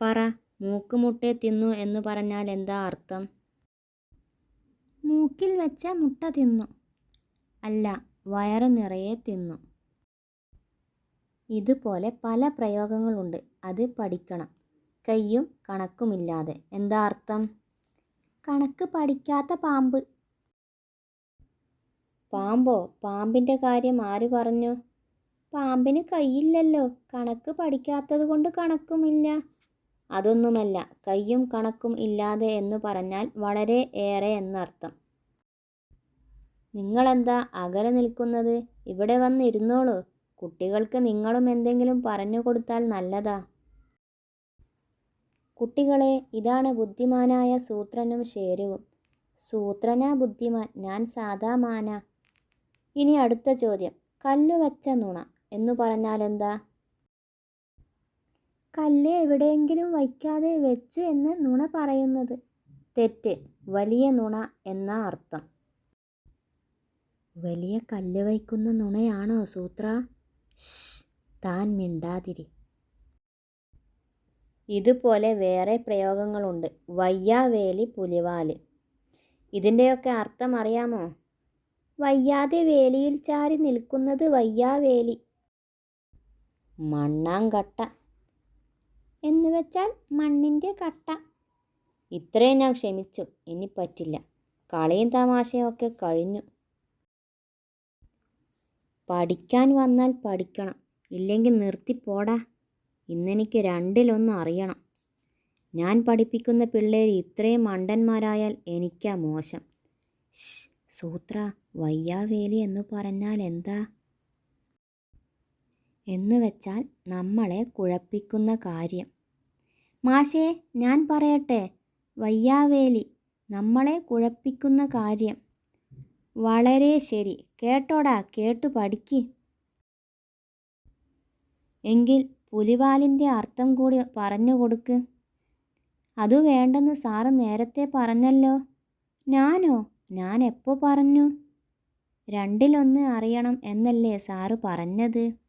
പറ മൂക്കുമുട്ടെ തിന്നു എന്ന് പറഞ്ഞാൽ എന്താ അർത്ഥം? മൂക്കിൽ വെച്ച മുട്ട തിന്നു. അല്ല വയറ് നിറയെ തിന്നു. ഇതുപോലെ പല പ്രയോഗങ്ങളുണ്ട്. അത് പഠിക്കണം. കയ്യും കണക്കുമില്ലാതെ. എന്താ അർത്ഥം? കണക്ക് പഠിക്കാത്ത പാമ്പ്. പാമ്പോ? പാമ്പിന്റെ കാര്യം ആര് പറഞ്ഞു? പാമ്പിന് കൈയില്ലല്ലോ കണക്ക് പഠിക്കാത്തത് കൊണ്ട് കണക്കുമില്ല. അതൊന്നുമല്ല കയ്യും കണക്കും ഇല്ലാതെ എന്ന് പറഞ്ഞാൽ വളരെ ഏറെ എന്നർത്ഥം. നിങ്ങളെന്താ അകലെ നിൽക്കുന്നത്? ഇവിടെ വന്നിരുന്നോളൂ. കുട്ടികൾക്ക് നിങ്ങളും എന്തെങ്കിലും പറഞ്ഞു കൊടുത്താൽ നല്ലതാ. കുട്ടികളെ ഇതാണ് ബുദ്ധിമാനായ സൂത്രനും ഷേരുവും സൂത്രനാ ബുദ്ധിമാൻ ഞാൻ സാധാമാന ഇനി അടുത്ത ചോദ്യം. കല്ലുവച്ച നുണ എന്നു പറഞ്ഞാൽ എന്താ കല്ല് എവിടെയെങ്കിലും വയ്ക്കാതെ വെച്ചു എന്ന് നുണ പറയുന്നത് തെറ്റ് വലിയ നുണ എന്ന അർത്ഥം. വലിയ കല്ല് വയ്ക്കുന്ന നുണയാണോ സൂത്ര? താൻ മിണ്ടാതിരി. ഇതുപോലെ വേറെ പ്രയോഗങ്ങളുണ്ട്. വയ്യാവേലി പുലിവാൽ. ഇതിന്റെയൊക്കെ അർത്ഥം അറിയാമോ? വയ്യാതെ വേലിയിൽ ചാരി നിൽക്കുന്നത് വയ്യാവേലി. മണ്ണാങ്കട്ട. എന്ന് വെച്ചാൽ മണ്ണിന്റെ കട്ട. ഇത്രയും ഞാൻ ക്ഷമിച്ചു. ഇനി പറ്റില്ല. കളിയും തമാശയും ഒക്കെ കഴിഞ്ഞു. പഠിക്കാൻ വന്നാൽ പഠിക്കണം. ഇല്ലെങ്കിൽ നിർത്തിപ്പോടാ ഇന്നെനിക്ക് രണ്ടിലൊന്ന് അറിയണം. ഞാൻ പഠിപ്പിക്കുന്ന പിള്ളേർ ഇത്രയും മണ്ടന്മാരായാൽ എനിക്കാ മോശം. സൂത്ര വയ്യാവേലി എന്ന് പറഞ്ഞാൽ എന്താ? എന്നുവെച്ചാൽ നമ്മളെ കുഴപ്പിക്കുന്ന കാര്യം. മാഷേ ഞാൻ പറയട്ടെ. വയ്യാവേലി നമ്മളെ കുഴപ്പിക്കുന്ന കാര്യം. വളരെ ശരി. കേട്ടോടാ കേട്ടു പഠിക്ക്. എങ്കിൽ പുലിവാലിന്റെ അർത്ഥം കൂടി പറഞ്ഞു കൊടുക്ക്. അതു വേണ്ടെന്ന് സാറ് നേരത്തെ പറഞ്ഞല്ലോ. ഞാനോ? ഞാൻ എപ്പോൾ പറഞ്ഞു? രണ്ടിലൊന്ന് അറിയണം എന്നല്ലേ സാറ് പറഞ്ഞത്?